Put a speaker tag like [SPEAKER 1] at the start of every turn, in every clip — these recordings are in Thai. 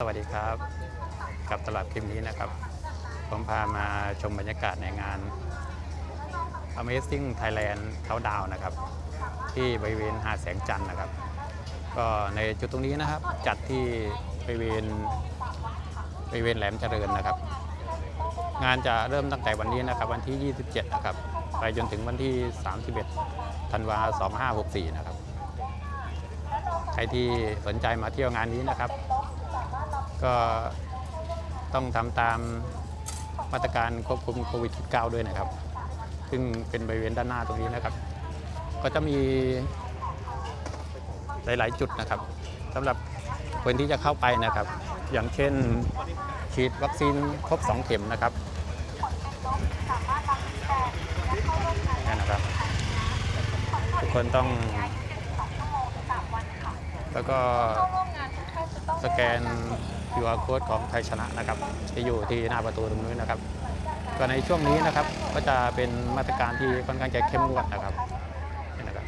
[SPEAKER 1] สวัสดีครับ กับตลาดคลิปนี้นะครับ ผมพามาชมบรรยากาศในงาน Amazing Thailand Countdown นะครับ ที่บริเวณหาดแสงจันทร์นะครับ ก็ในจุดตรงนี้นะครับ จัดที่บริเวณบริเวณแหลมเจริญนะครับ งานจะเริ่มตั้งแต่วันนี้นะครับ วันที่ 27 นะครับ ไปจนถึงวันที่ 31 ธันวา2564 นะครับ ใครที่สนใจมาเที่ยวงานนี้นะครับ ก็ต้องทำตามมาตรการควบคุมโควิด -19 ด้วยนะครับ ซึ่งเป็นบริเวณด้านหน้าตรงนี้นะครับ ก็จะมีหลาย ๆ จุดนะครับสำหรับคนที่จะเข้าไปนะครับ อย่างเช่นฉีดวัคซีนครบ 2 เข็มนะครับนี่นะครับ ทุกคนต้องแล้วก็สแกน QR code ของไทยชนะนะครับจะอยู่ที่หน้าประตูตรงนี้นะครับก็ในช่วงนี้นะครับก็จะเป็นมาตรการที่ค่อนข้างจะเข้มงวดนะครับนี่นะครับ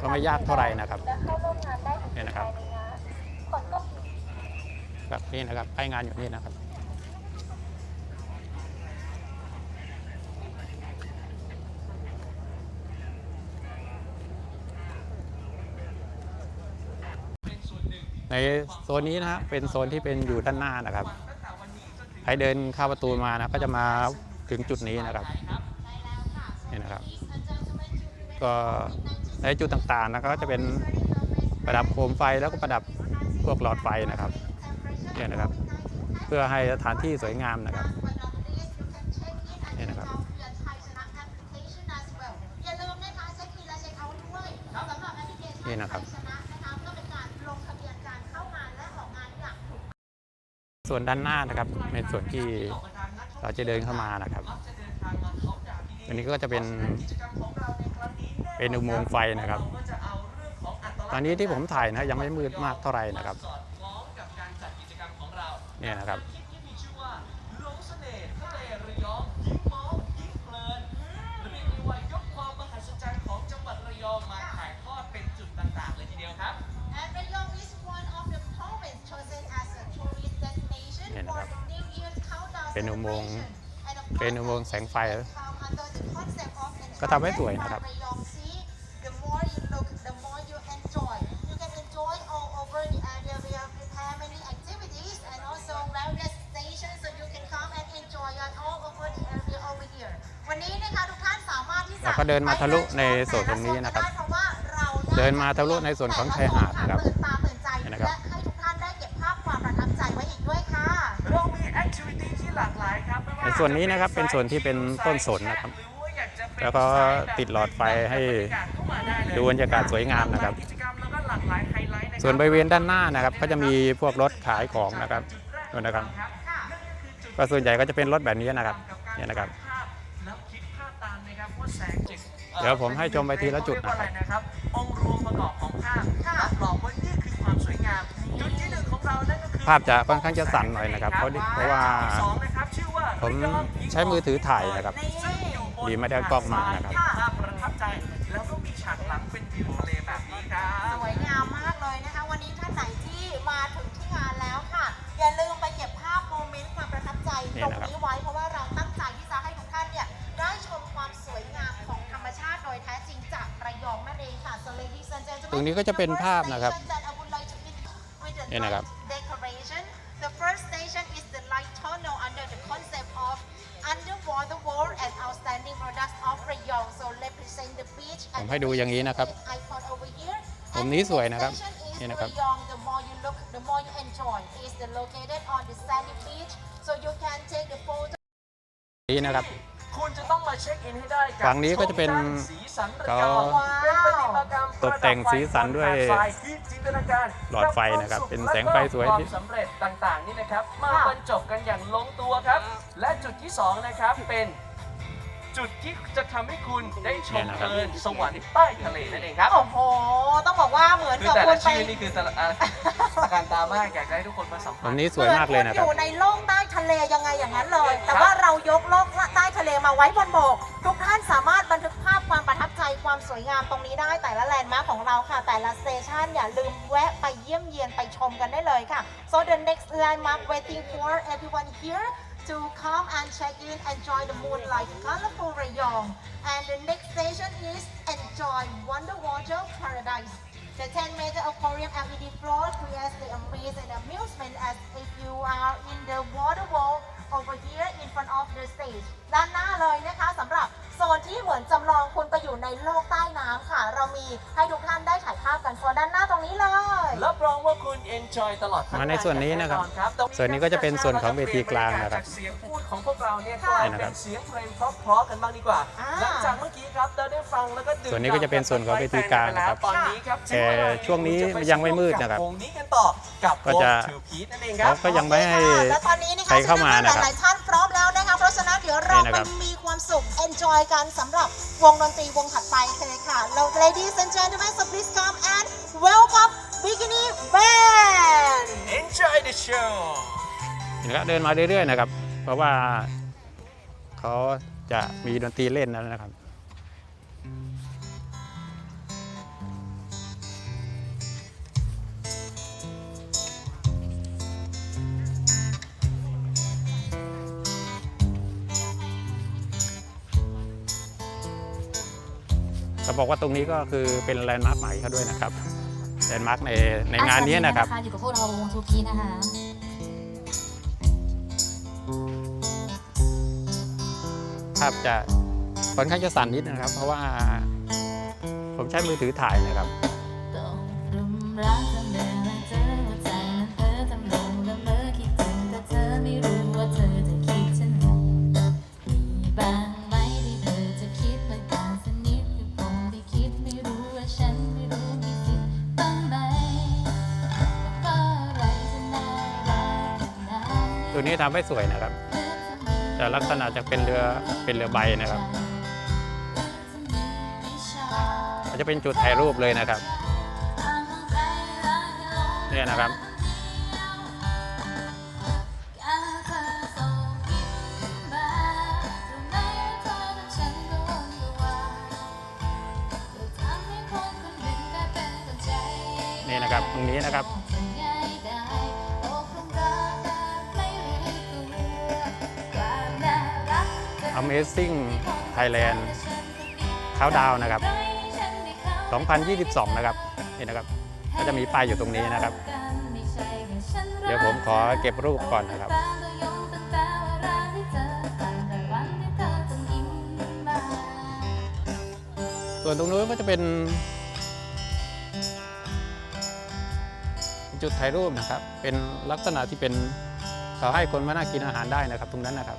[SPEAKER 1] ก็ไม่ยากเท่าไหร่นะครับนี่นะครับแบบนี้นะครับไปงานอยู่นี่นะครับ ในโซนนี้นะฮะเป็นโซนที่เป็นอยู่ด้านหน้านะครับใครเดินเข้าประตูมานะก็จะมาถึงจุดนี้นะครับนี่นะครับ ก็ในจุดต่างๆนะก็จะเป็นประดับโคมไฟแล้วก็ประดับพวกหลอดไฟนะครับเนี่ยนะครับ เพื่อให้สถานที่สวยงามนะครับ
[SPEAKER 2] ส่
[SPEAKER 1] วนด้านหน้านะครับในส่วนที่เราจะเดินเข้ามานะครับอันนี้ก็จะเป็นเป็นอุโมงค์ไฟนะครับ ตอนนี้ที่ผมถ่ายนะยังไม่มืดมากเท่าไหร่นะครับ เนี่ยนะครับ
[SPEAKER 3] เป็น
[SPEAKER 1] อุโมงเป็นอุโมงแสงไฟ ก็ทำให้สวยนะครับ เราก็เดินมาทะลุในส่วนตรงนี้นะครับ
[SPEAKER 2] เดิ
[SPEAKER 1] นมาทะลุในส่วนของชายหาดครับ
[SPEAKER 2] ใน
[SPEAKER 1] ส่วนนี้นะครับเป็นส่วนที่เป็นต้นสนนะครับ
[SPEAKER 3] หรือว่าอยากจะเป็น
[SPEAKER 1] แล้วก็ติดหลอดไฟให้ดูบรรยากาศสวยงามนะครับ
[SPEAKER 3] กิจกรรมแล้วก็หลากหลายไฮไลท์ะครับ
[SPEAKER 1] ส่วนบริเวณด้านหน้านะครับ ก็จะมีพวกรถขายของนะครับดูนะครับ
[SPEAKER 2] ค่ะ
[SPEAKER 1] ก็ส่วนใหญ่ก็จะเป็นรถแบบนี้นะครับเนี่ยนะครับ
[SPEAKER 3] แล้วคิดภาพตามนะครับว่าแสงจิต
[SPEAKER 1] เดี๋ยวผมให้ชมไปทีละจุดนะครับ
[SPEAKER 3] เรียกว่าอะไรนะครับองค์รวมประกอบของภาพรับรองว่านี่คือความสวยงามจุดที่หนึ่งของเรานั่นก็คือ
[SPEAKER 1] ภาพจะค่อนข้างจะสั่นหน่อยนะครับ เพราะเพราะว่า
[SPEAKER 3] สองนะครับชื่อว่า
[SPEAKER 1] ผมใช้มือถือถ่ายนะครับ
[SPEAKER 3] ซึ่งอยู่บน
[SPEAKER 1] ดีไม่ได้เอากล้องมานะครับ
[SPEAKER 3] ภาพประทับใจแล้วก็มีฉากหลังเป็นวิวทะเลแบบนี้ครับ
[SPEAKER 2] สวยงามมากเลยนะคะ วันนี้ท่านไหนที่มาถึงที่งานแล้วค่ะ อย่าลืมไปเก็บภาพโมเมนต์ความประทับใจ
[SPEAKER 1] นี่
[SPEAKER 2] ตรง
[SPEAKER 1] นะครับ
[SPEAKER 2] นี้ไว้เพราะว่าเราตั้งใจที่จะให้ทุกท่านเนี่ยได้ชมความสวยงามของธรรมชาติโดยแท้จริงจากระยองนั่นเองค่ะ So ladies and gentlemen
[SPEAKER 1] ตรงนี้ก็จะเป็นภาพนะครับ
[SPEAKER 2] the first station that I would like to meet with the
[SPEAKER 1] นี่นะครับ
[SPEAKER 2] light decoration The first station is the light tunnel under the concept of underwater world and outstanding products of Rayong so represent the beach
[SPEAKER 1] ผมให้ดูอย่างนี้นะครับ
[SPEAKER 2] icon over here
[SPEAKER 1] มุมนี้สวยนะครับ
[SPEAKER 2] And
[SPEAKER 1] นี่
[SPEAKER 2] the
[SPEAKER 1] นะครับ
[SPEAKER 2] station is Rayong the more you look the more you enjoy is the located on the sandy beach so you can take the photo
[SPEAKER 1] นี่นะครับ ฝั่งนี้ก็จะเป็น
[SPEAKER 3] ชมด้าสีสันระยอง
[SPEAKER 1] ก็
[SPEAKER 3] เป็นประติมากรรม
[SPEAKER 1] ตกแต่งสีสันด้วย
[SPEAKER 3] ประดับไฟที่จินตนาการ
[SPEAKER 1] หลอดไฟนะครับ เป็นแสงไฟสวย
[SPEAKER 3] ความ
[SPEAKER 1] ที่
[SPEAKER 3] สำเร็จต่างๆนี่นะครับมาบรรจบกันอย่างลงตัวครับ และจุดที่สองนะครับเป็นจุดที่จะทำให้คุณได้ช
[SPEAKER 1] เนี่
[SPEAKER 3] ม
[SPEAKER 1] ยนะค
[SPEAKER 3] เพ
[SPEAKER 1] รับ
[SPEAKER 3] ลินสวรรค์ใต้ทะเลนั่นเองครับ
[SPEAKER 2] โอ้โห ต้องบอกว่าเหมือน
[SPEAKER 3] คือ
[SPEAKER 2] กับ
[SPEAKER 3] แต่
[SPEAKER 2] คุ
[SPEAKER 3] ละ
[SPEAKER 2] ณไป
[SPEAKER 3] ชื่อนี่คือแต่ละอะตะการตามากอยากจะให้ทุกคนมาสัม
[SPEAKER 1] ต
[SPEAKER 3] ผั
[SPEAKER 1] ร
[SPEAKER 3] ส
[SPEAKER 1] งนี้สวยมากเลยนะค
[SPEAKER 2] อ
[SPEAKER 1] รับ
[SPEAKER 2] ยู่ในโลกใต้ทะเลยังไงอย่างนั้นเลย แต่
[SPEAKER 3] ครับ
[SPEAKER 2] ว่าเรายกโลกใต้ทะเลมาไว้บนบก ทุกท่านสามารถบันทึกภาพความประทับใจความสวยงามตรงนี้ได้แต่ละแลนด์มาร์คของเราค่ะ แต่ละสเตชันอย่าลืมแวะไปเยี่ยมเยียนไปชมกันได้เลยค่ะ so the next landmark waiting for everyone here to come and check in enjoy the moonlight colorful Rayong and the next station is enjoy Wonder Water Paradise The 10 meter aquarium LED floor creates the amaze and amusement as if you are in the water wall over here in front of the stage ด้านหน้าเลยนะคะสำหรับโซนที่เหมือนจำลองคุณไปอยู่ในโลกใต้น้ำค่ะ เรามีให้ทุกท่านได้ถ่ายภาพกันโซนด้านหน้าตรงนี้เลย
[SPEAKER 3] รับรองว่าค enjoy ตลอดทั้ง
[SPEAKER 1] มาในส่วนนี้นะครับ
[SPEAKER 3] แอตรง
[SPEAKER 1] ส่วนนี้ก็จะเป็นส่วนของเวทีกลางนะครับ
[SPEAKER 3] จากเสียงพูดของพวกเราเนี่ยก
[SPEAKER 2] ค่ะ
[SPEAKER 3] ลาย
[SPEAKER 1] นะค
[SPEAKER 3] เป็
[SPEAKER 1] รับ
[SPEAKER 3] นเสียงเพลงเพราะๆกันบ้างดีกว่า
[SPEAKER 2] อ่า
[SPEAKER 3] หลังจากเมื่อกี้ครับเราได้ฟังแล้วก็ดื่ม
[SPEAKER 1] ส่วนนี้ก็จะเป็นส่วนของเวทีกลางนะครับ
[SPEAKER 3] ตอนนี้ครับ
[SPEAKER 1] แต่ช่วงนี้ยังไม่มืดนะครับ
[SPEAKER 3] วงนี้กันต่อกับ
[SPEAKER 1] ก็จะ
[SPEAKER 3] วง Two Piece นั่นเองครั
[SPEAKER 1] เขา
[SPEAKER 3] บ
[SPEAKER 1] ก็ยังไม่ให้
[SPEAKER 2] และตอนนี้นะคะ
[SPEAKER 1] ใครเข้ามานะครับ
[SPEAKER 2] หลายๆท่านพร้อมแล้วนะคะเพราะฉะนั้นเดี๋ยวเรา
[SPEAKER 1] นี่นะ
[SPEAKER 2] ไป
[SPEAKER 1] ครับ
[SPEAKER 2] มีความสุข enjoy กันสำหรับวงดนตรีวงถัดไปเลยค่ะ Ladies and gentlemen so please come and welcome Bikini Band
[SPEAKER 3] Enjoy the show
[SPEAKER 1] เห็นครับเดินมาเรื่อยๆนะครับ เพราะว่าเขาจะมีดนตรีเล่นแล้วนะครับจะบอกว่าตรงนี้ก็คือเป็นแลนด์มาร์คใหม่เขาด้วยนะครับ แลนด์มาร์คในในงานนี้นะครับ
[SPEAKER 4] อยู่กับพวกเราวงทูพีนะคะ
[SPEAKER 1] ภาพจะค่อนข้างจะสั่นนิดนะครับ เพราะว่าผมใช้มือถือถ่ายนะครับ
[SPEAKER 4] ตัวนี้ทำ
[SPEAKER 1] ให้สวยนะครับแต่ลักษณะจะเป็นเรือเป็นเรือใบนะครับมันจะเป็นจุดถ่ายรูปเลยนะครับเนี่ยนะครับนี่นะครับ ตรงนี้นะครับ Amazing Thailand เขาดาวนะครับ 2022 นะครับนี่นะครับ ก็จะมีป้ายอยู่ตรงนี้นะครับ เดี๋ยวผมขอเก็บรูปก่อนนะครับส่วนตรงนู้นก็จะเป็น จุดถ่ายรูปนะครับ เป็นลักษณะที่เป็นเขาให้คนมานั่งกินอาหารได้นะครับ ตรงนั้นนะครับ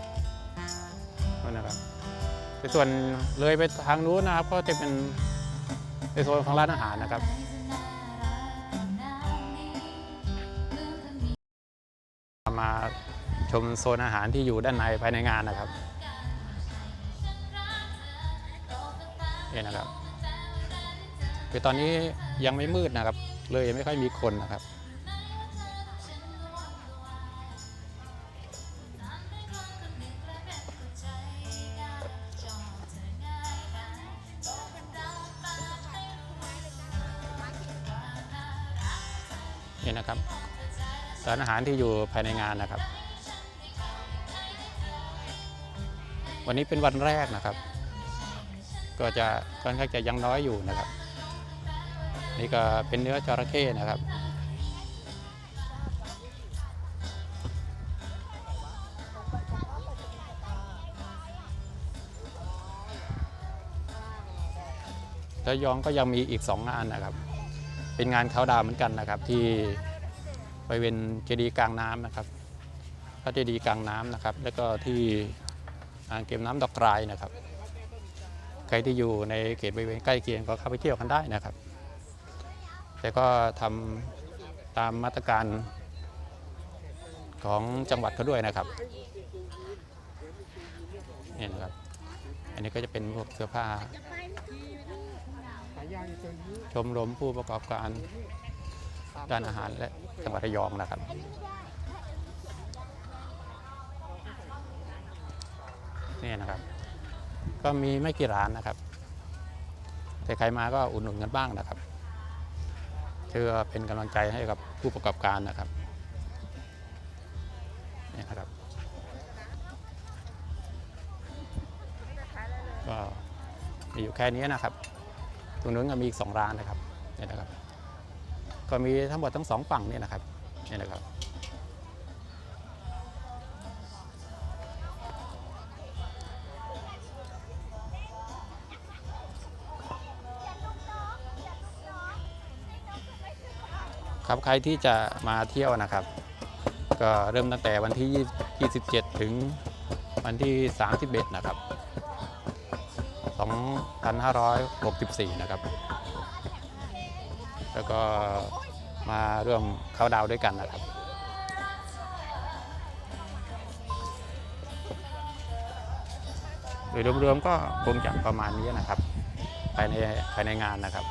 [SPEAKER 1] นั่นนะครับแต่ส่วนเลยไปทางนู้นนะครับ ก็จะเป็นในโซนของร้านอาหารนะครับมาชมโซนอาหารที่อยู่ด้านในภายในงานนะครับนี่นะครับคือตอนนี้ยังไม่มืดนะครับ เลยไม่ค่อยมีคนนะครับานอาหารที่อยู่ภายในงานนะครับ วันนี้เป็นวันแรกนะครับ ก็จะค่อนข้างจะยังน้อยอยู่นะครับ นี่ก็เป็นเนื้อจระเข้นะครับระยองก็ยังมีอีก 2 งานนะครับ เป็นงานเขาดาวเหมือนกันนะครับที่ บริเวณเจดีย์กลางน้ำนะครับ พระเจดีย์กลางน้ำนะครับ แล้วก็ที่อ่างเก็บน้ำดอกกรายนะครับ ใครที่อยู่ในเขตบริเวณใกล้เคียงก็เข้าไปเที่ยวกันได้นะครับ แต่ก็ทำตามมาตรการของจังหวัดเขาด้วยนะครับนี่นะครับ อันนี้ก็จะเป็นพวกเสื้อผ้าชมรมผู้ประกอบการ ด้านอาหารและจังหวัดระยองนะครับนี่นะครับ ก็มีไม่กี่ร้านนะครับใครๆมาก็อุดหนุนกันบ้างนะครับเพื่อเป็นกำลังใจให้กับผู้ประกอบการนะครับนี่นะครับก็มีอยู่แค่นี้นะครับ ตรงนู้นก็มีอีกสองร้านนะครับนี่นะครับ ก็มีทั้งหมดทั้งสองฝั่งนี่นะครับนี่นะครับครับใครที่จะมาเที่ยวนะครับ ก็เริ่มตั้งแต่วันที่ 27 ถึงวันที่ 31 นะครับ 2564 นะครับ แล้วก็มาร่วมเข้าดาวด้วยกันนะครับ โดยรวมๆก็คงจะประมาณนี้นะครับภายในภายในงานนะครับ